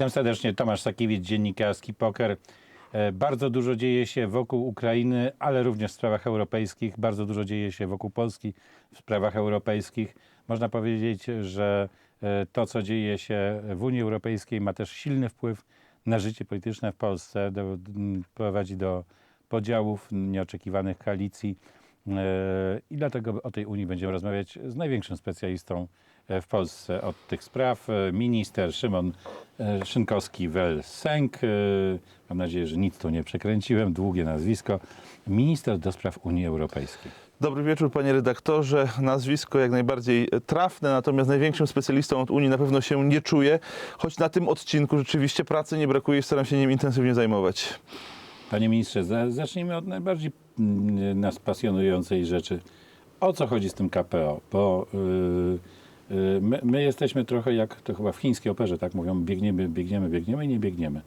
Witam serdecznie, Tomasz Sakiewicz, dziennikarski Poker. E, Bardzo dużo dzieje się wokół Ukrainy, ale również w sprawach europejskich. Bardzo dużo dzieje się wokół Polski w sprawach europejskich. Można powiedzieć, że e, to, co dzieje się w Unii Europejskiej, ma też silny wpływ na życie polityczne w Polsce. Do, prowadzi do podziałów, nieoczekiwanych koalicji. E, I dlatego o tej Unii będziemy rozmawiać z największym specjalistą w Polsce od tych spraw, minister Szymon e, Szynkowski-Welsenk. E, Mam nadzieję, że nic tu nie przekręciłem, długie nazwisko. Minister do spraw Unii Europejskiej. Dobry wieczór, panie redaktorze. Nazwisko jak najbardziej trafne, natomiast największym specjalistą od Unii na pewno się nie czuję, choć na tym odcinku rzeczywiście pracy nie brakuje i staram się nim intensywnie zajmować. Panie ministrze, za- zacznijmy od najbardziej mm, nas pasjonującej rzeczy. O co chodzi z tym KPO? Bo yy, my, my jesteśmy trochę jak to chyba w chińskiej operze, tak mówią, biegniemy, biegniemy, biegniemy i nie biegniemy.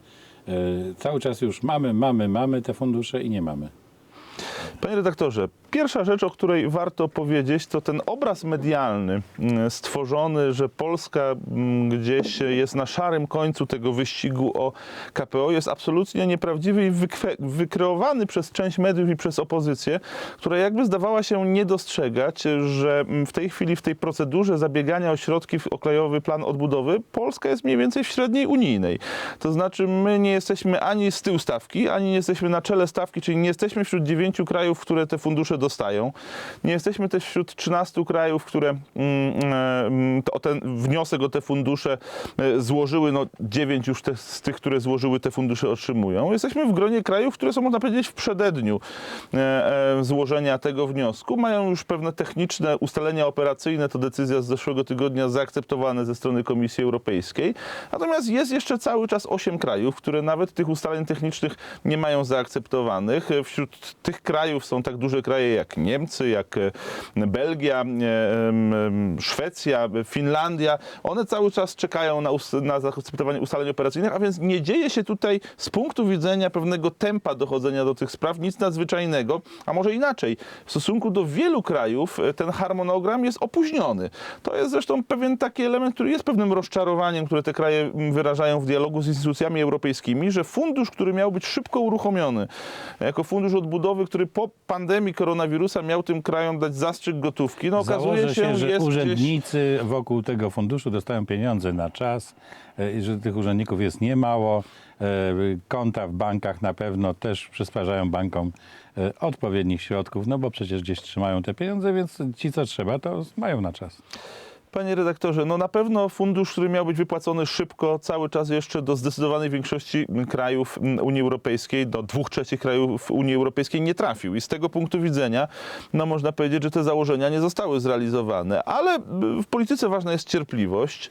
Yy, cały czas już mamy, mamy, mamy te fundusze i nie mamy. Panie redaktorze, pierwsza rzecz, o której warto powiedzieć, to ten obraz medialny mm, stworzony, że Polska mm, gdzieś jest na szarym końcu tego wyścigu o KPO, jest absolutnie nieprawdziwy i wykreowany przez część mediów i przez opozycję, która jakby zdawała się nie dostrzegać, że mm, w tej chwili w tej procedurze zabiegania o środki w Krajowy Plan Odbudowy Polska jest mniej więcej w średniej unijnej. To znaczy my nie jesteśmy ani z tyłu stawki, ani nie jesteśmy na czele stawki, czyli nie jesteśmy wśród dziewięciu krajów, które te fundusze dostają. Nie jesteśmy też wśród 13 krajów, które mm, mm, to, o ten wniosek o te fundusze e, złożyły. No, 9 już te, z tych, które złożyły te fundusze otrzymują. Jesteśmy w gronie krajów, które są, można powiedzieć, w przededniu e, e, złożenia tego wniosku. Mają już pewne techniczne ustalenia operacyjne, to decyzja z zeszłego tygodnia zaakceptowane ze strony Komisji Europejskiej. Natomiast jest jeszcze cały czas 8 krajów, które nawet tych ustaleń technicznych nie mają zaakceptowanych. E, Wśród tych krajów są tak duże kraje jak Niemcy, jak e, Belgia, e, Szwecja, Finlandia. One cały czas czekają na, na zaakceptowanie ustaleń operacyjnych, a więc nie dzieje się tutaj z punktu widzenia pewnego tempa dochodzenia do tych spraw nic nadzwyczajnego, a może inaczej. W stosunku do wielu krajów e, ten harmonogram jest opóźniony. To jest zresztą pewien taki element, który jest pewnym rozczarowaniem, które te kraje mm, wyrażają w dialogu z instytucjami europejskimi, że fundusz, który miał być szybko uruchomiony, jako fundusz odbudowy, który po pandemii koronawirusa miał tym krajom dać zastrzyk gotówki, no okazuje Założę się, że jest gdzieś... urzędnicy wokół tego funduszu dostają pieniądze na czas, e, i że tych urzędników jest niemało. E, Konta w bankach na pewno też przysparzają bankom e, odpowiednich środków, no bo przecież gdzieś trzymają te pieniądze, więc ci, co trzeba, to mają na czas. Panie redaktorze, no na pewno fundusz, który miał być wypłacony szybko, cały czas jeszcze do zdecydowanej większości krajów mm, Unii Europejskiej, do dwóch trzecich krajów Unii Europejskiej nie trafił. I z tego punktu widzenia, no można powiedzieć, że te założenia nie zostały zrealizowane. Ale y, w polityce ważna jest cierpliwość.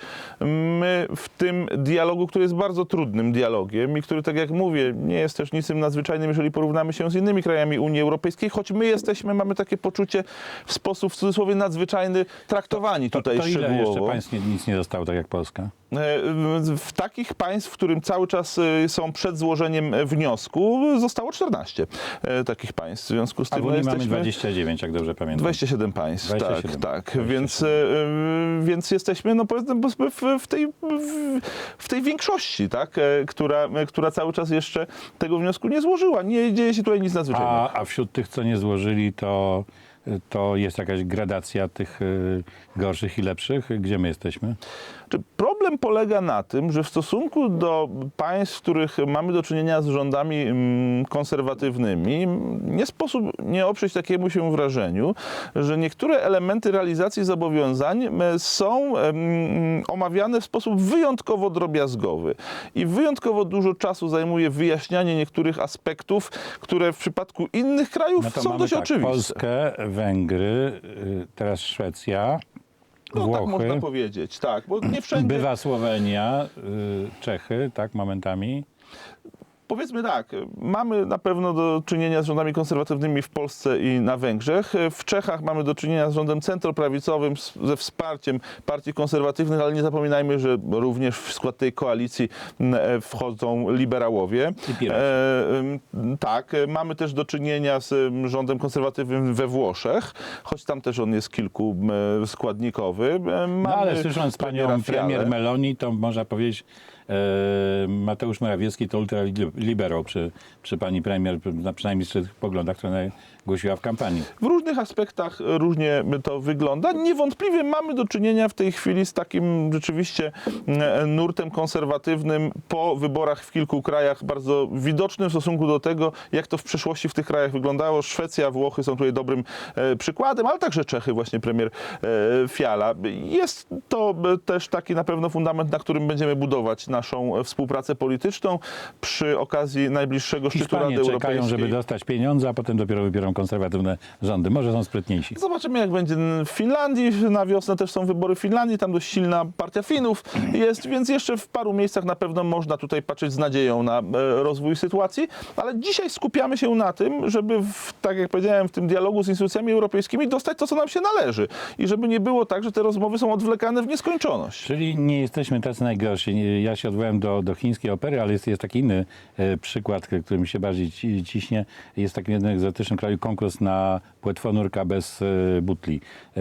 My w tym dialogu, który jest bardzo trudnym dialogiem i który, tak jak mówię, nie jest też niczym nadzwyczajnym, jeżeli porównamy się z innymi krajami Unii Europejskiej, choć my jesteśmy, mamy takie poczucie w sposób w cudzysłowie nadzwyczajny traktowani To, tutaj to ile jeszcze szczegółowo. państw nie- nic nie dostało, tak jak Polska? E, W takich państw, w którym cały czas e, są przed złożeniem e, wniosku, zostało 14 e, takich państw. W związku z A tym w no, Unii mamy jesteśmy 29, jak dobrze pamiętam. 27 państw, 27. tak, tak. 27. Więc, e, e, więc jesteśmy no, powiedzmy w, w, tej, w, w tej większości, tak, e, która, e, która cały czas jeszcze tego wniosku nie złożyła. Nie dzieje się tutaj nic nadzwyczajnego. A, a wśród tych, co nie złożyli, to, to jest jakaś gradacja tych y, gorszych i lepszych? Gdzie my jesteśmy? Czy Problem polega na tym, że w stosunku do państw, w których mamy do czynienia z rządami mm, konserwatywnymi, nie sposób nie oprzeć takiemu się wrażeniu, że niektóre elementy realizacji zobowiązań m, są omawiane w sposób wyjątkowo drobiazgowy i wyjątkowo dużo czasu zajmuje wyjaśnianie niektórych aspektów, które w przypadku innych krajów No są dość tak, oczywiste. Polskę, Węgry, y, teraz Szwecja, no tak Włochy, można powiedzieć, tak, bo nie wszędzie bywa Słowenia, y, Czechy, tak, momentami. Powiedzmy tak, mamy na pewno do czynienia z rządami konserwatywnymi w Polsce i na Węgrzech. W Czechach mamy do czynienia z rządem centroprawicowym ze wsparciem partii konserwatywnych, ale nie zapominajmy, że również w skład tej koalicji e, wchodzą liberałowie. E, tak, e, mamy też do czynienia z em, rządem konserwatywnym we Włoszech, choć tam też on jest kilku m, składnikowy. E, No mamy ale słysząc panią premier Meloni, to można powiedzieć, e, Mateusz Morawiecki to ultraliberał przy, przy pani premier, na przynajmniej przy tych poglądach, które głosiła w kampanii. W różnych aspektach różnie to wygląda. Niewątpliwie mamy do czynienia w tej chwili z takim rzeczywiście e, nurtem konserwatywnym po wyborach w kilku krajach, bardzo widocznym w stosunku do tego, jak to w przeszłości w tych krajach wyglądało. Szwecja, Włochy są tutaj dobrym e, przykładem, ale także Czechy, właśnie premier e, Fiala. Jest to też taki na pewno fundament, na którym będziemy budować naszą współpracę polityczną przy okazji najbliższego szczytu Rady Hiszpanie czekają, Europejskiej. żeby dostać pieniądze, a potem dopiero wybiorą konserwatywne rządy. Może są sprytniejsi. Zobaczymy, jak będzie w Finlandii. Na wiosnę też są wybory w Finlandii. Tam dość silna partia Finów jest, więc jeszcze w paru miejscach na pewno można tutaj patrzeć z nadzieją na e, rozwój sytuacji. Ale dzisiaj skupiamy się na tym, żeby, w, tak jak powiedziałem, w tym dialogu z instytucjami europejskimi dostać to, co nam się należy. I żeby nie było tak, że te rozmowy są odwlekane w nieskończoność. Czyli nie jesteśmy tacy najgorsi. Ja się odwołałem do, do chińskiej opery, ale jest, jest taki inny przykład, który mi się bardziej ci- ciśnie. Jest takim jednym egzotycznym kraju konkurs na płetwonurka bez e, butli. E,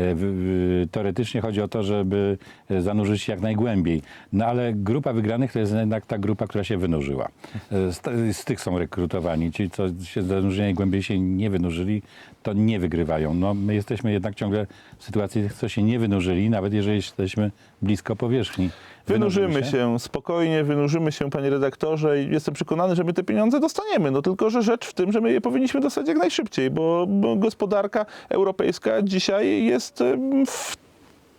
teoretycznie chodzi o to, żeby e, zanurzyć się jak najgłębiej. No ale grupa wygranych to jest jednak ta grupa, która się wynurzyła. E, Z, z tych są rekrutowani. Ci, co się zanurzyli najgłębiej się nie wynurzyli, to nie wygrywają. No, my jesteśmy jednak ciągle w sytuacji co się nie wynurzyli, nawet jeżeli jesteśmy blisko powierzchni. Wynurzymy się spokojnie, wynurzymy się, panie redaktorze, i jestem przekonany, że my te pieniądze dostaniemy. No tylko, że rzecz w tym, że my je powinniśmy dostać jak najszybciej, bo, bo gospodarka europejska dzisiaj jest w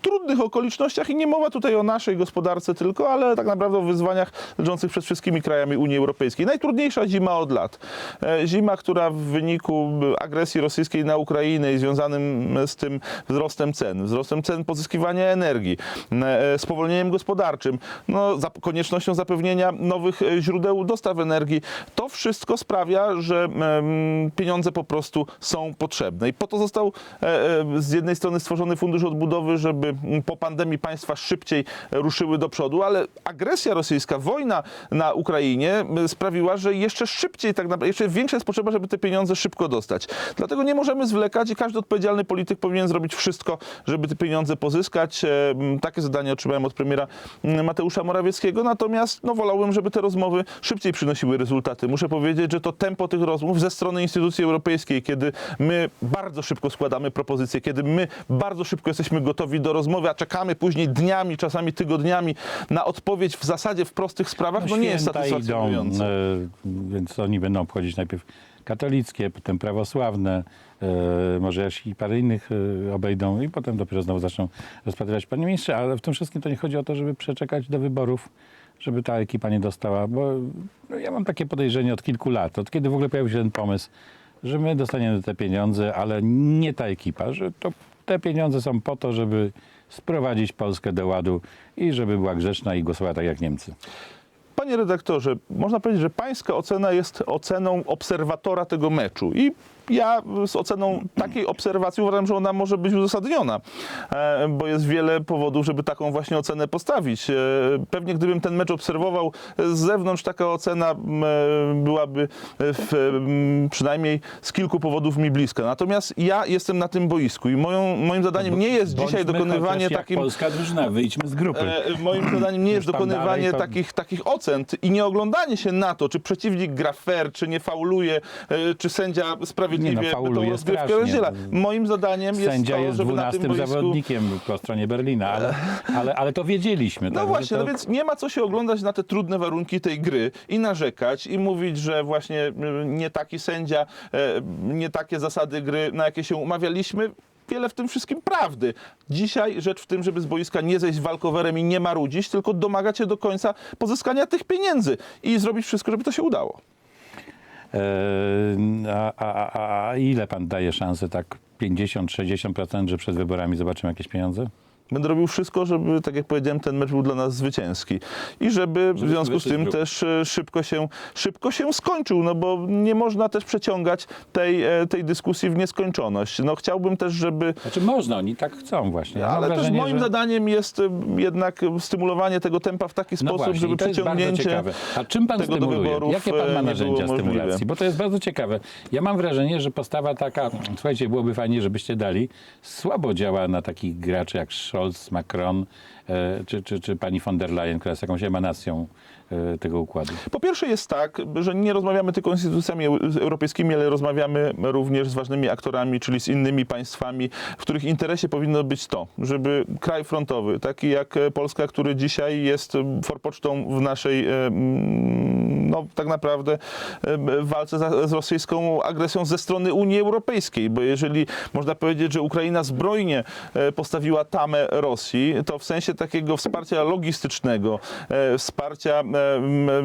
trudnych okolicznościach i nie mowa tutaj o naszej gospodarce tylko, ale tak naprawdę o wyzwaniach leżących przed wszystkimi krajami Unii Europejskiej. Najtrudniejsza zima od lat. E, Zima, która w wyniku agresji rosyjskiej na Ukrainę i związanym z tym wzrostem cen, wzrostem cen pozyskiwania energii, e, spowolnieniem gospodarczym, no, zap- koniecznością zapewnienia nowych e, źródeł dostaw energii, to wszystko sprawia, że pieniądze po prostu są potrzebne. I po to został z jednej strony stworzony Fundusz Odbudowy, żeby po pandemii państwa szybciej ruszyły do przodu, ale agresja rosyjska, wojna na Ukrainie m, sprawiła, że jeszcze szybciej, tak naprawdę, jeszcze większa jest potrzeba, żeby te pieniądze szybko dostać. Dlatego nie możemy zwlekać i każdy odpowiedzialny polityk powinien zrobić wszystko, żeby te pieniądze pozyskać. E, Takie zadanie otrzymałem od premiera Mateusza Morawieckiego, natomiast no, wolałbym, żeby te rozmowy szybciej przynosiły rezultaty. Muszę powiedzieć, że to tempo tych rozmów ze strony instytucji europejskiej, kiedy my bardzo szybko składamy propozycje, kiedy my bardzo szybko jesteśmy gotowi do rozmowy, a czekamy później dniami, czasami tygodniami na odpowiedź w zasadzie w prostych sprawach, no, nie jest satysfakcjonujące. Idą, e, więc oni będą obchodzić najpierw katolickie, potem prawosławne, e, może jeszcze i parę innych e, obejdą i potem dopiero znowu zaczną rozpatrywać. Panie ministrze, ale w tym wszystkim to nie chodzi o to, żeby przeczekać do wyborów, żeby ta ekipa nie dostała, bo no, ja mam takie podejrzenie od kilku lat, od kiedy w ogóle pojawił się ten pomysł, że my dostaniemy te pieniądze, ale nie ta ekipa, że to te pieniądze są po to, żeby sprowadzić Polskę do ładu i żeby była grzeczna i głosowała tak jak Niemcy. Panie redaktorze, można powiedzieć, że pańska ocena jest oceną obserwatora tego meczu i ja z oceną takiej obserwacji uważam, że ona może być uzasadniona, e, bo jest wiele powodów, żeby taką właśnie ocenę postawić. E, Pewnie gdybym ten mecz obserwował z zewnątrz, taka ocena e, byłaby w, przynajmniej z kilku powodów mi bliska. Natomiast ja jestem na tym boisku i moją, moim zadaniem nie jest dzisiaj Bądźmy dokonywanie takim... polska drużyna, wyjdźmy z grupy. Moim zadaniem nie jest tam dokonywanie takich, takich ocent i nie oglądanie się na to, czy przeciwnik gra fair, czy nie fauluje, czy sędzia sprawiedliwie Nie no, fauluje strasznie. rozdziela. Moim zadaniem jest Sędzia to, jest na tym dwunastym zawodnikiem po stronie Berlina, ale, ale, ale to wiedzieliśmy. No także właśnie, to, no więc nie ma co się oglądać na te trudne warunki tej gry i narzekać i mówić, że właśnie nie taki sędzia, e, nie takie zasady gry, na jakie się umawialiśmy. Wiele w tym wszystkim prawdy. Dzisiaj rzecz w tym, żeby z boiska nie zejść walkowerem i nie marudzić, tylko domagać się do końca pozyskania tych pieniędzy i zrobić wszystko, żeby to się udało. E, a, a, a, ile pan daje szansę, tak 50-60%, że przed wyborami zobaczymy jakieś pieniądze? Będę robił wszystko, żeby, tak jak powiedziałem, ten mecz był dla nas zwycięski. I żeby w związku z tym też e, szybko się, szybko się skończył, no bo nie można też przeciągać tej, e, tej dyskusji w nieskończoność. No chciałbym też, żeby Znaczy można, oni tak chcą właśnie. Ja ale też wrażenie, moim że... zadaniem jest e, jednak stymulowanie tego tempa w taki No sposób, właśnie, żeby przyciągnięcie ciekawe. A czym pan tego do stymuluje? wyborów, Jakie pan ma narzędzia możliwe. stymulacji? Bo to jest bardzo ciekawe. Ja mam wrażenie, że postawa taka, słuchajcie, byłoby fajnie, żebyście dali, słabo działa na takich graczy jak Scholz, Scholz, Macron, e, czy, czy, czy pani von der Leyen, która jest jakąś emanacją tego układu. Po pierwsze jest tak, że nie rozmawiamy tylko z instytucjami eu- europejskimi, ale rozmawiamy również z ważnymi aktorami, czyli z innymi państwami, w których interesie powinno być to, żeby kraj frontowy, taki jak e, Polska, który dzisiaj jest e, forpocztą w naszej, e, no tak naprawdę, e, walce z rosyjską agresją ze strony Unii Europejskiej, bo jeżeli można powiedzieć, że Ukraina zbrojnie e, postawiła tamę Rosji, to w sensie takiego wsparcia logistycznego, e, wsparcia e,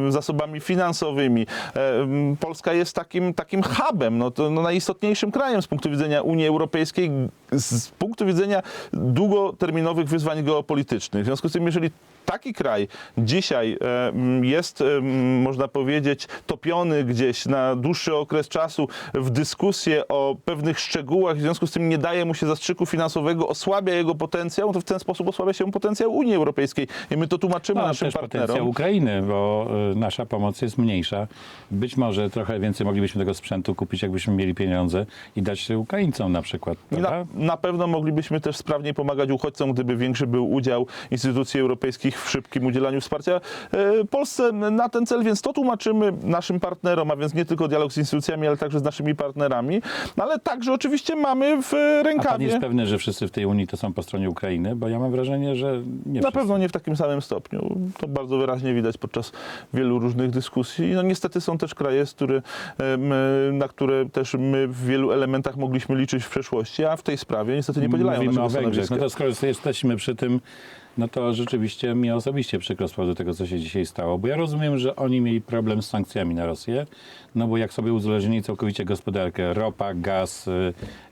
zasobami finansowymi, e, Polska jest takim, takim hubem, no to no, najistotniejszym krajem z punktu widzenia Unii Europejskiej, z punktu widzenia długoterminowych wyzwań geopolitycznych. W związku z tym, jeżeli taki kraj dzisiaj e, jest, e, można powiedzieć, topiony gdzieś na dłuższy okres czasu w dyskusję o pewnych szczegółach, w związku z tym nie daje mu się zastrzyku finansowego, osłabia jego potencjał, to w ten sposób osłabia się potencjał Unii Europejskiej. I my to tłumaczymy No, naszym też partnerom. potencjał Ukrainy, bo y, nasza pomoc jest mniejsza. Być może trochę więcej moglibyśmy tego sprzętu kupić, jakbyśmy mieli pieniądze i dać Ukraińcom na przykład. Na, na pewno moglibyśmy też sprawniej pomagać uchodźcom, gdyby większy był udział instytucji europejskich w szybkim udzielaniu wsparcia e, Polsce na ten cel, więc to tłumaczymy naszym partnerom, a więc nie tylko dialog z instytucjami, ale także z naszymi partnerami, ale także oczywiście mamy w A pan rękawie. jest pewny, że wszyscy w tej Unii to są po stronie Ukrainy? Bo ja mam wrażenie, że nie Na wszyscy. pewno nie w takim samym stopniu. To bardzo wyraźnie widać podczas wielu różnych dyskusji. No niestety są też kraje, z który, na które też my w wielu elementach mogliśmy liczyć w przeszłości, a w tej sprawie niestety nie podzielają Mówimy naszego o Węgrzech. No to skoro jesteśmy przy tym, no to rzeczywiście mnie osobiście przykro z powodu tego, co się dzisiaj stało. Bo ja rozumiem, że oni mieli problem z sankcjami na Rosję, no bo jak sobie uzależnili całkowicie gospodarkę, ropa, gaz, y,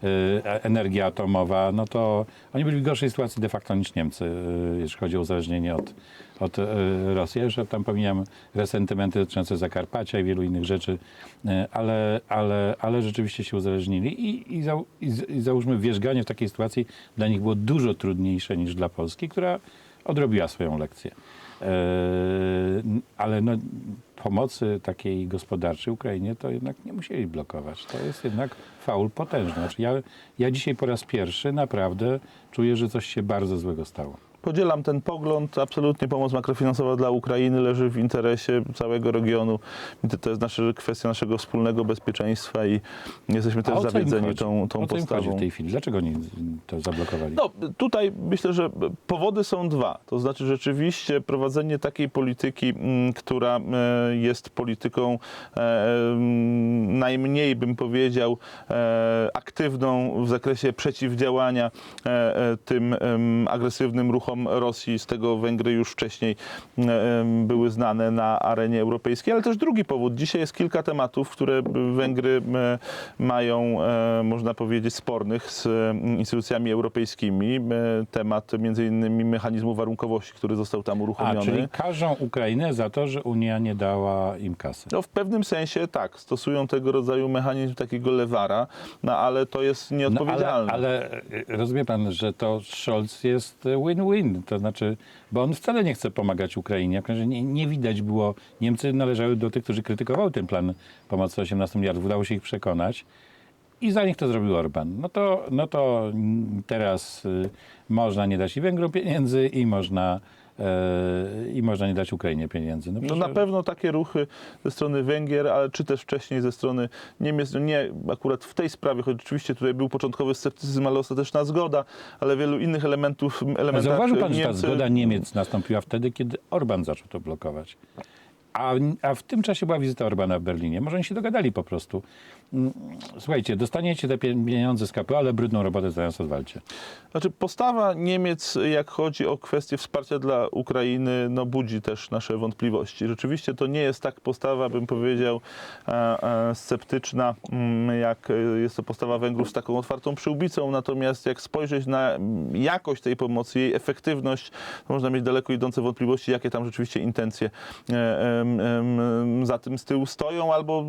y, energia atomowa, no to oni byli w gorszej sytuacji de facto niż Niemcy, y, jeśli chodzi o uzależnienie od, od y, Rosji. Że tam pomijam resentymenty dotyczące Zakarpacia i wielu innych rzeczy, y, ale, ale, ale rzeczywiście się uzależnili i, i, za, i załóżmy wierzganie w takiej sytuacji dla nich było dużo trudniejsze niż dla Polski, która odrobiła swoją lekcję. E, ale no, pomocy takiej gospodarczej Ukrainie to jednak nie musieli blokować. To jest jednak faul potężny. Znaczy ja, ja dzisiaj po raz pierwszy naprawdę czuję, że coś się bardzo złego stało. Podzielam ten pogląd. Absolutnie pomoc makrofinansowa dla Ukrainy leży w interesie całego regionu. To- jest nasza kwestia naszego wspólnego bezpieczeństwa i jesteśmy też zawiedzeni tą, tą o co im postawą. w tej chwili? Dlaczego oni to zablokowali? No, tutaj myślę, że powody są dwa. To znaczy rzeczywiście prowadzenie takiej polityki, mm, która e, jest polityką e, mm, najmniej, bym powiedział, e, aktywną w zakresie przeciwdziałania tym agresywnym ruchom Rosji. Z tego Węgry już wcześniej e, były znane na arenie europejskiej. Ale też drugi powód. Dzisiaj jest kilka tematów, które Węgry e, mają, e, można powiedzieć, spornych z mm, instytucjami europejskimi. Temat między innymi mechanizmu warunkowości, który został tam A, uruchomiony. czyli każą Ukrainę za to, że Unia nie dała im kasy. No w pewnym sensie tak, stosują tego rodzaju mechanizm takiego lewara, no ale to jest No, nieodpowiedzialne. ale, ale rozumie pan, że to Scholz jest win-win. To znaczy, bo on wcale nie chce pomagać Ukrainie. Nie, nie widać było. Niemcy należały do tych, którzy krytykowały ten plan pomocy 18 miliardów. Udało się ich przekonać. I za nich to zrobił Orban. No to, no to teraz y, można nie dać i Węgrom pieniędzy, i można, i można nie dać Ukrainie pieniędzy. No przecież- na pewno takie ruchy ze strony Węgier, ale czy też wcześniej ze strony Niemiec, no nie akurat w tej sprawie, choć oczywiście tutaj był początkowy sceptycyzm, ale ostateczna zgoda, ale wielu innych elementów, Ale elementach zauważył pan, że ta Niemcy- zgoda Niemiec nastąpiła wtedy, kiedy Orban zaczął to blokować. A, a w tym czasie była wizyta Orbana w Berlinie. Może oni się dogadali po prostu. Mm, Słuchajcie, dostaniecie te pie- pieniądze z KPO, ale brudną robotę zamiast odwalcie. Znaczy postawa Niemiec, jak chodzi o kwestię wsparcia dla Ukrainy, no budzi też nasze wątpliwości. Rzeczywiście to nie jest tak postawa, bym powiedział, e, e, sceptyczna, mm, jak jest to postawa Węgrów z taką otwartą przyłbicą. Natomiast jak spojrzeć na mm, jakość tej pomocy, jej efektywność, można mieć daleko idące wątpliwości, jakie tam rzeczywiście intencje e, za tym z tyłu stoją, albo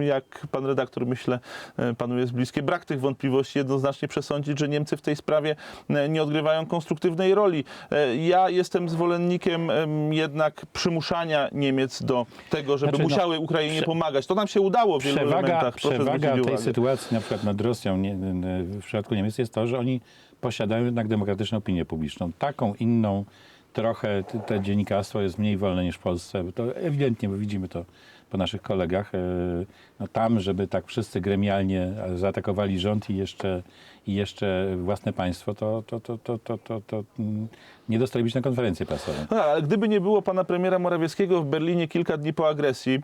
jak pan redaktor, myślę, e, panu jest bliskie, brak tych wątpliwości jednoznacznie przesądzić, że Niemcy w tej sprawie e, nie odgrywają konstruktywnej roli. E, Ja jestem zwolennikiem em, jednak przymuszania Niemiec do tego, żeby Znaczy, no, musiały Ukrainie prze- pomagać. To nam się udało w wielu Przewaga, elementach. Proszę przewaga tej sytuacji na przykład nad Rosją nie, w przypadku Niemiec jest to, że oni posiadają jednak demokratyczną opinię publiczną. Taką inną trochę t- te dziennikarstwo jest mniej wolne niż w Polsce. To ewidentnie, bo widzimy to po naszych kolegach. E, No tam, żeby tak wszyscy gremialnie zaatakowali rząd i jeszcze, i jeszcze własne państwo, to, to, to, to, to, to, to nie dostaliby się na konferencję prasową. No, ale gdyby nie było pana premiera Morawieckiego w Berlinie kilka dni po agresji,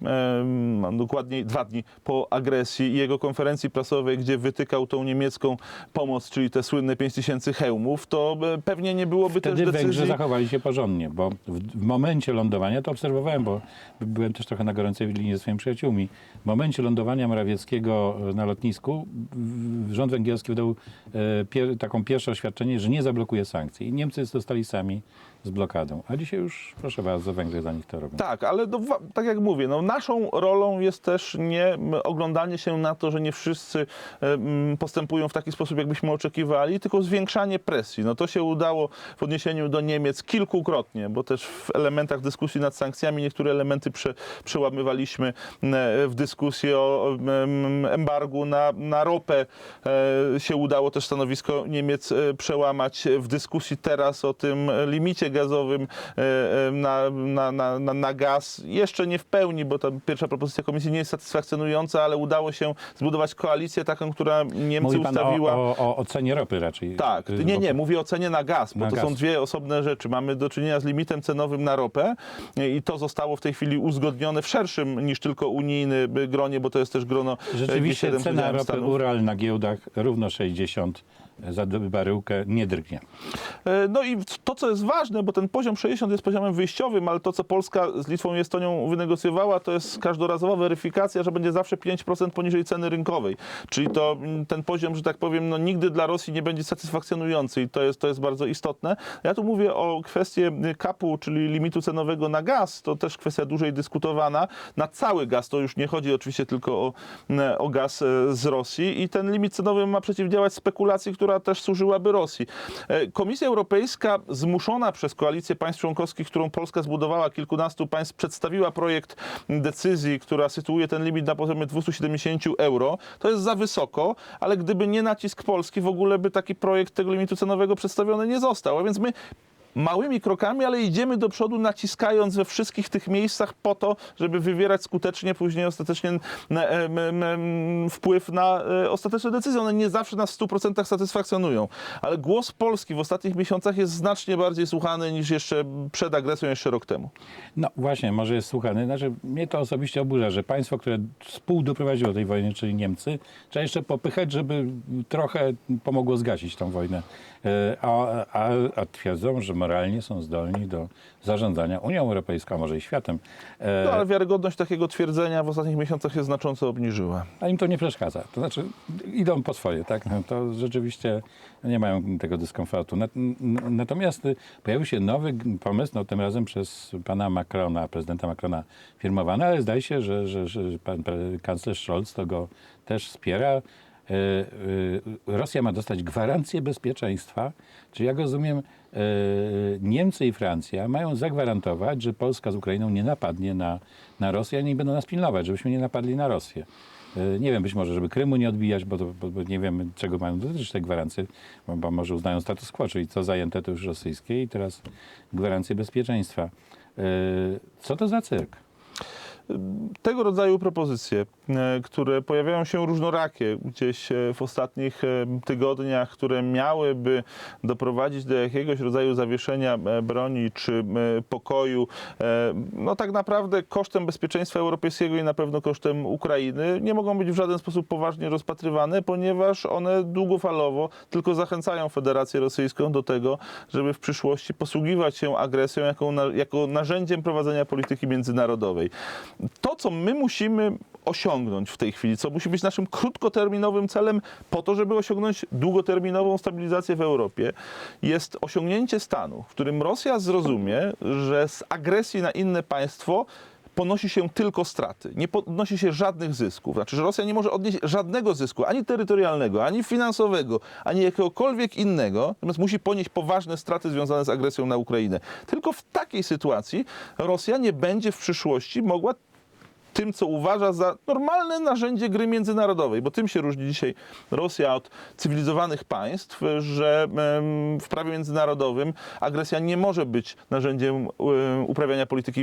em, dokładniej dwa dni po agresji i jego konferencji prasowej, gdzie wytykał tą niemiecką pomoc, czyli te słynne 5 tysięcy hełmów, to e, pewnie nie byłoby Wtedy też decyzji... Węgrzy zachowali się porządnie, bo w, w momencie lądowania, to obserwowałem, bo byłem też trochę na gorącej linii ze swoimi przyjaciółmi, w momencie lądowania Morawieckiego e, na lotnisku. Rząd węgierski wydał e, taką pierwsze oświadczenie, że nie zablokuje sankcji. I Niemcy zostali sami z blokadą. A dzisiaj już, proszę bardzo, Węgry za nich to robią. Tak, ale no, tak jak mówię, no, naszą rolą jest też nie oglądanie się na to, że nie wszyscy e, postępują w taki sposób, jakbyśmy oczekiwali, tylko zwiększanie presji. No, to się udało w odniesieniu do Niemiec kilkukrotnie, bo też w elementach dyskusji nad sankcjami niektóre elementy prze, przełamywaliśmy m, w dyskusji o em, embargu na, na ropę. E, się udało też stanowisko Niemiec e, przełamać. W dyskusji teraz o tym limicie gazowym e, e, na, na, na, na, gaz. Jeszcze nie w pełni, bo ta pierwsza propozycja komisji nie jest satysfakcjonująca, ale udało się zbudować koalicję taką, która Niemcy Mówi ustawiła. o, o, o cenie ropy raczej. Tak, nie, nie, mówię o cenie na gaz, bo Na to gaz. są dwie osobne rzeczy. Mamy do czynienia z limitem cenowym na ropę i to zostało w tej chwili uzgodnione w szerszym niż tylko unijny gronie, bo to jest też grono e, Rzeczywiście G7 cena ropy Stanów. Ural na giełdach równo 60 za baryłkę nie drgnie. E, No i to, co jest ważne, bo ten poziom 60 jest poziomem wyjściowym, ale to, co Polska z Litwą i Estonią wynegocjowała, to jest każdorazowa weryfikacja, że będzie zawsze 5% poniżej ceny rynkowej. Czyli to mm, ten poziom, że tak powiem, no, nigdy dla Rosji nie będzie satysfakcjonujący i to jest, to jest bardzo istotne. Ja tu mówię o kwestii kapu, czyli limitu cenowego na gaz. To też kwestia dłużej dyskutowana. Na cały gaz to już nie chodzi oczywiście tylko o, mm, o gaz e, z Rosji i ten limit cenowy ma przeciwdziałać spekulacji, która też służyłaby Rosji. E, Komisja Europejska zmuszona przez koalicję państw członkowskich, którą Polska zbudowała, kilkunastu państw, przedstawiła projekt decyzji, która sytuuje ten limit na poziomie 270 euro. To jest za wysoko, ale gdyby nie nacisk Polski, w ogóle by taki projekt tego limitu cenowego przedstawiony nie został. A więc my małymi krokami, ale idziemy do przodu, naciskając we wszystkich tych miejscach po to, żeby wywierać skutecznie, później ostatecznie em, em, wpływ na e, ostateczne decyzje. One nie zawsze nas w 100% satysfakcjonują, ale głos Polski w ostatnich miesiącach jest znacznie bardziej słuchany niż jeszcze przed agresją, jeszcze rok temu. No właśnie, może jest słuchany. Znaczy, mnie to osobiście oburza, że państwo, które współdoprowadziło do tej wojny, czyli Niemcy, trzeba jeszcze popychać, żeby trochę pomogło zgasić tą wojnę. E, A, a, a twierdzą, że moralnie są zdolni do zarządzania Unią Europejską, a może i światem. E, No, ale wiarygodność takiego twierdzenia w ostatnich miesiącach się znacząco obniżyła. A im to nie przeszkadza. To znaczy idą po swoje, tak? No, To rzeczywiście nie mają tego dyskomfortu. Natomiast pojawił się nowy pomysł, no tym razem przez pana Macrona, prezydenta Macrona firmowany, ale zdaje się, że, że, że pan kanclerz Scholz to go też wspiera. Y, y, Rosja ma dostać gwarancję bezpieczeństwa, czyli jak rozumiem, y, Niemcy i Francja mają zagwarantować, że Polska z Ukrainą nie napadnie na, na Rosję, ani będą nas pilnować, żebyśmy nie napadli na Rosję. Nie wiem, być może, żeby Krymu nie odbijać, bo, to, bo, bo nie wiemy, czego mają dotyczyć te gwarancje, bo, bo może uznają status quo, czyli co zajęte to już rosyjskie i teraz gwarancje bezpieczeństwa. Co to za cyrk? Tego rodzaju propozycje, e, które pojawiają się różnorakie gdzieś e, w ostatnich e, tygodniach, które miałyby doprowadzić do jakiegoś rodzaju zawieszenia broni czy pokoju, no tak naprawdę kosztem bezpieczeństwa europejskiego i na pewno kosztem Ukrainy, nie mogą być w żaden sposób poważnie rozpatrywane, ponieważ one długofalowo tylko zachęcają Federację Rosyjską do tego, żeby w przyszłości posługiwać się agresją jako, jako narzędziem prowadzenia polityki międzynarodowej to, co my musimy osiągnąć w tej chwili, co musi być naszym krótkoterminowym celem po to, żeby osiągnąć długoterminową stabilizację w Europie, jest osiągnięcie stanu, w którym Rosja zrozumie, że z agresji na inne państwo ponosi się tylko straty, nie podnosi się żadnych zysków. Znaczy, że Rosja nie może odnieść żadnego zysku, ani terytorialnego, ani finansowego, ani jakiegokolwiek innego, natomiast musi ponieść poważne straty związane z agresją na Ukrainę. Tylko w takiej sytuacji Rosja nie będzie w przyszłości mogła tym, co uważa za normalne narzędzie gry międzynarodowej, bo tym się różni dzisiaj Rosja od cywilizowanych państw, że w prawie międzynarodowym agresja nie może być narzędziem em, uprawiania polityki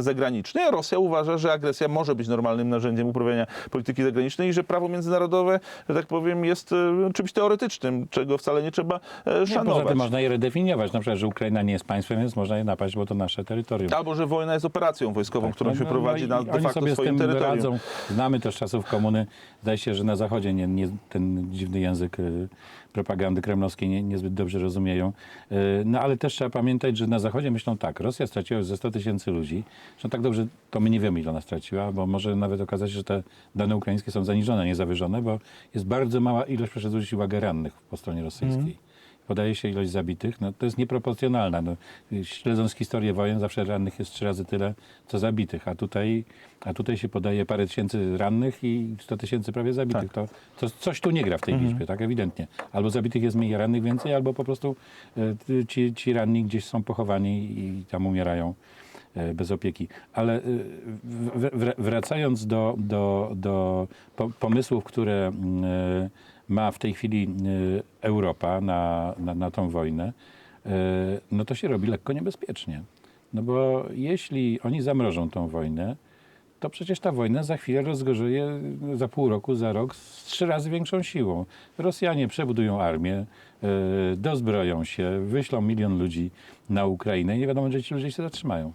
zagranicznej, a Rosja uważa, że agresja może być normalnym narzędziem uprawiania polityki zagranicznej i że prawo międzynarodowe, że tak powiem, jest czymś teoretycznym, czego wcale nie trzeba e, Nie, poza szanować. tym można je redefiniować. Na przykład, że Ukraina nie jest państwem, więc można je napaść, bo to nasze terytorium. Albo, że wojna jest operacją wojskową, którą się No, no, prowadzi i na de facto sobie z swoim tym terytorium. radzą. Znamy też czasów komuny. Zdaje się, że na Zachodzie nie, nie, ten dziwny język y, propagandy kremlowskiej nie, niezbyt dobrze rozumieją. Y, No ale też trzeba pamiętać, że na Zachodzie myślą tak, Rosja straciła już ze 100 tysięcy ludzi. Zresztą tak dobrze to my nie wiemy, ile ona straciła, bo może nawet okazać się, że te dane ukraińskie są zaniżone, nie zawyżone, bo jest bardzo mała ilość, proszę zwrócić uwagę, rannych po stronie rosyjskiej. Podaje się ilość zabitych, no to jest nieproporcjonalna. No, śledząc historię wojen, zawsze rannych jest trzy razy tyle, co zabitych, a tutaj, a tutaj się podaje parę tysięcy rannych i 100 tysięcy prawie zabitych. To, to coś tu nie gra w tej liczbie, tak ewidentnie. Albo zabitych jest mniej, rannych więcej, albo po prostu e, ci, ci ranni gdzieś są pochowani i tam umierają e, bez opieki. Ale e, wracając do, do, do po- pomysłów, które mm, ma w tej chwili e, Europa na, na, na tą wojnę, e, no to się robi lekko niebezpiecznie. No bo jeśli oni zamrożą tą wojnę, to przecież ta wojna za chwilę rozgorzeje za pół roku, za rok z trzy razy większą siłą. Rosjanie przebudują armię, dozbroją się, wyślą milion ludzi na Ukrainę i nie wiadomo, gdzie ci ludzie się zatrzymają.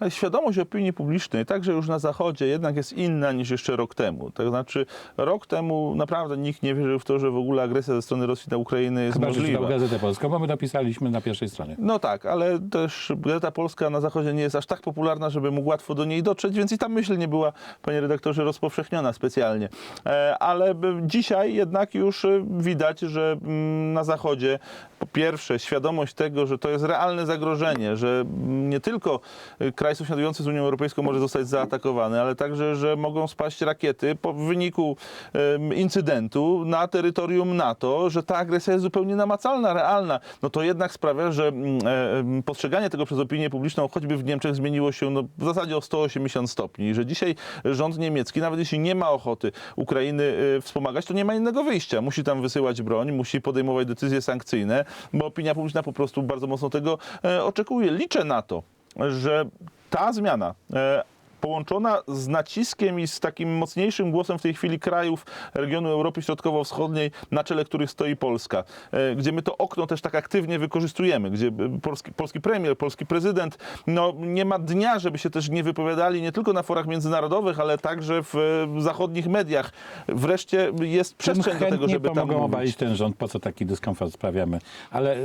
Ale świadomość opinii publicznej, także już na Zachodzie, jednak jest inna niż jeszcze rok temu. To znaczy, rok temu naprawdę nikt nie wierzył w to, że w ogóle agresja ze strony Rosji na Ukrainę jest Chyba, możliwa. Gazetę Polską, bo my napisaliśmy na pierwszej stronie. No tak, ale też Gazeta Polska na Zachodzie nie jest aż tak popularna, żeby mógł łatwo do niej dotrzeć, więc i ta myśl nie była, panie redaktorze, rozpowszechniona specjalnie. E, Ale dzisiaj jednak już e, widać, że mm, na Zachodzie po pierwsze świadomość tego, że to jest realne zagrożenie, że nie tylko e, kraj sąsiadujący z Unią Europejską może zostać zaatakowany, ale także, że mogą spaść rakiety po wyniku incydentu na terytorium NATO, że ta agresja jest zupełnie namacalna, realna, no to jednak sprawia, że mm, e, postrzeganie tego przez opinię publiczną, choćby w Niemczech, zmieniło się no, w zasadzie o 180 stopni. Że dzisiaj rząd niemiecki, nawet jeśli nie ma ochoty Ukrainy e, wspomagać, to nie ma innego wyjścia. Musi tam wysyłać broń, musi podejmować decyzje sankcyjne, bo opinia publiczna po prostu bardzo mocno tego e, oczekuje. Liczę na to, że ta zmiana e, połączona z naciskiem i z takim mocniejszym głosem w tej chwili krajów regionu Europy Środkowo-Wschodniej, na czele których stoi Polska, e, gdzie my to okno też tak aktywnie wykorzystujemy, gdzie e, polski, polski premier, polski prezydent, no nie ma dnia, żeby się też nie wypowiadali nie tylko na forach międzynarodowych, ale także w e, zachodnich mediach. Wreszcie jest przestrzeń do tego, żeby tam mówić. obalić ten rząd, po co taki dyskomfort sprawiamy. Ale,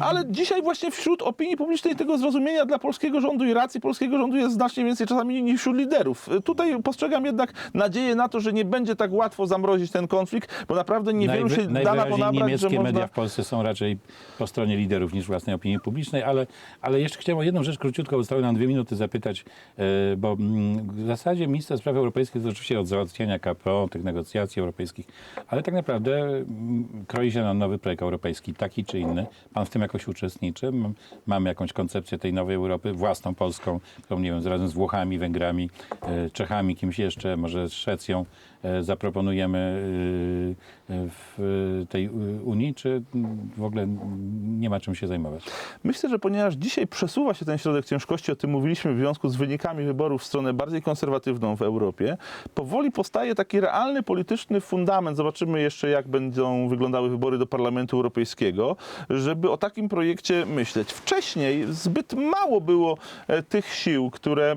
Ale dzisiaj właśnie wśród opinii publicznej tego zrozumienia dla polskiego rządu i racji polskiego rządu jest znacznie więcej czasami niż wśród liderów. Tutaj postrzegam jednak nadzieję na to, że nie będzie tak łatwo zamrozić ten konflikt, bo naprawdę niewielu Najwy- się da na najwyraźniej ponabrać, że niemieckie można... media w Polsce są raczej po stronie liderów niż własnej opinii publicznej, ale, ale jeszcze chciałem o jedną rzecz króciutko, zostały nam dwie minuty zapytać, e, bo mm, w zasadzie minister spraw europejskich to oczywiście od załatwiania KPO, tych negocjacji europejskich, ale tak naprawdę mm, kroi się na nowy projekt europejski, taki czy inny. Pan w tym jakoś uczestniczy? Mamy jakąś koncepcję tej nowej Europy, własną polską, którą nie wiem, razem z Włochami, Węgrami, e, Czechami, kimś jeszcze, może z Szwecją e, zaproponujemy e, w tej Unii, czy w ogóle nie ma czym się zajmować? Myślę, że ponieważ dzisiaj przesuwa się ten środek ciężkości, o tym mówiliśmy w związku z wynikami wyborów w stronę bardziej konserwatywną w Europie, powoli powstaje taki realny polityczny fundament. Zobaczymy jeszcze, jak będą wyglądały wybory do Parlamentu Europejskiego, żeby o takim projekcie myśleć. Wcześniej zbyt mało było tych sił, które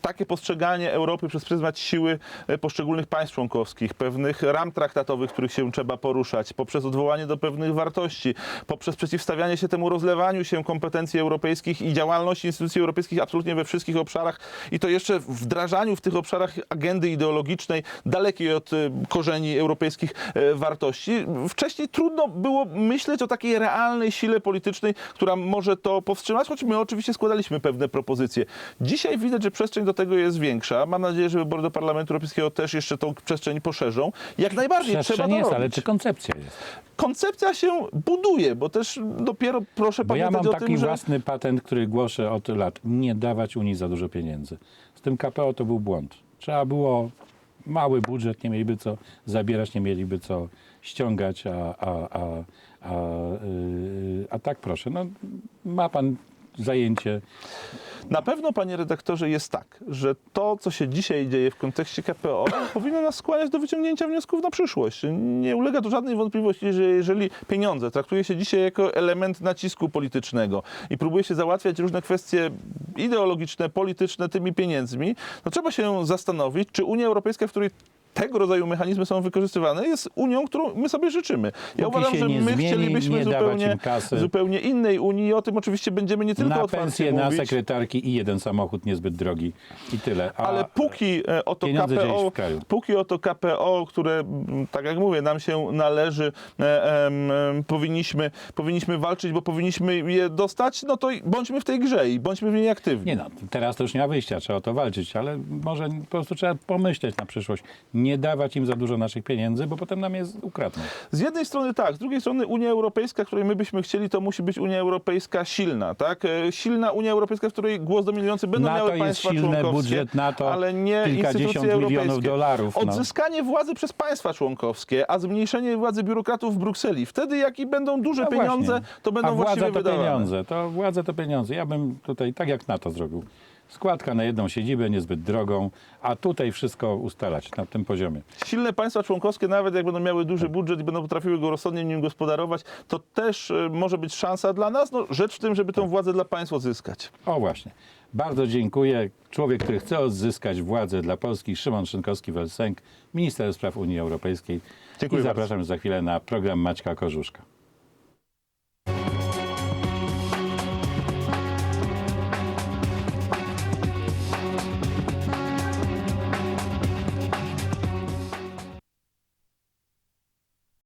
takie postrzeganie Europy przez pryzmat siły e, poszczególnych państw członkowskich, pewnych ram traktatowych, których się trzeba poruszać, poprzez odwołanie do pewnych wartości, poprzez przeciwstawianie się temu rozlewaniu się kompetencji europejskich i działalności instytucji europejskich absolutnie we wszystkich obszarach i to jeszcze wdrażaniu w tych obszarach agendy ideologicznej dalekiej od e, korzeni europejskich e, wartości. Wcześniej trudno było myśleć o takiej realnej sile politycznej, która może to powstrzymać, choć my oczywiście składaliśmy pewne propozycje. Dzisiaj widać, że przestrzeń do tego jest większa. Mam nadzieję, że wybory do Parlamentu Europejskiego też jeszcze tą przestrzeń poszerzą. Jak najbardziej trzeba Przestrzeń to jest, robić. ale czy koncepcja jest? Koncepcja się buduje, bo też dopiero proszę Bo ja pamiętać mam o taki tym, że... własny patent, który głoszę od lat. Nie dawać Unii za dużo pieniędzy. Z tym KPO to był błąd. Trzeba było mały budżet, nie mieliby co zabierać, nie mieliby co ściągać, a, a, a, a, yy, a tak proszę. No, ma pan zajęcie. Na pewno, panie redaktorze, jest tak, że to, co się dzisiaj dzieje w kontekście KPO, powinno nas skłaniać do wyciągnięcia wniosków na przyszłość. Nie ulega tu żadnej wątpliwości, że jeżeli pieniądze traktuje się dzisiaj jako element nacisku politycznego i próbuje się załatwiać różne kwestie ideologiczne, polityczne tymi pieniędzmi, to trzeba się zastanowić, czy Unia Europejska, w której tego rodzaju mechanizmy są wykorzystywane, jest Unią, którą my sobie życzymy. Ja Póki uważam, się że nie my zmieni, chcielibyśmy zupełnie, zupełnie innej Unii i o tym oczywiście będziemy nie tylko Na pensję, na mówić. sekretarki i jeden samochód niezbyt drogi i tyle. A, Ale póki e, o to KPO, póki o to KPO, które, m, tak jak mówię, nam się należy, e, em, em, powinniśmy, powinniśmy walczyć, bo powinniśmy je dostać, no to bądźmy w tej grze i bądźmy w niej aktywni. Nie no, teraz to już nie ma wyjścia, trzeba o to walczyć, ale może po prostu trzeba pomyśleć na przyszłość. Nie dawać im za dużo naszych pieniędzy, bo potem nam je ukradną. Z jednej strony tak, z drugiej strony Unia Europejska, której my byśmy chcieli, to musi być Unia Europejska silna, tak? E, Silna Unia Europejska, w której głos dominujący będą NATO miały jest państwa silne, członkowskie, budżet NATO ale nie kilkadziesiąt instytucje milionów europejskie. dolarów, no. Odzyskanie władzy przez państwa członkowskie, a zmniejszenie władzy biurokratów w Brukseli. Wtedy jak i będą duże No pieniądze, właśnie. to będą A władza właściwie to wydawane. pieniądze, to władza to pieniądze. Ja bym tutaj tak jak NATO zrobił. Składka na jedną siedzibę, niezbyt drogą, a tutaj wszystko ustalać na tym poziomie. Silne państwa członkowskie, nawet jak będą miały duży budżet i będą potrafiły go rozsądnie nim gospodarować, to też e, może być szansa dla nas. No, rzecz w tym, żeby tą władzę dla państw odzyskać. O właśnie. Bardzo dziękuję. Człowiek, który chce odzyskać władzę dla Polski, Szymon Szynkowski-Welsenk, minister spraw Unii Europejskiej. Dziękuję I zapraszam za chwilę na program Maćka Korzuszka.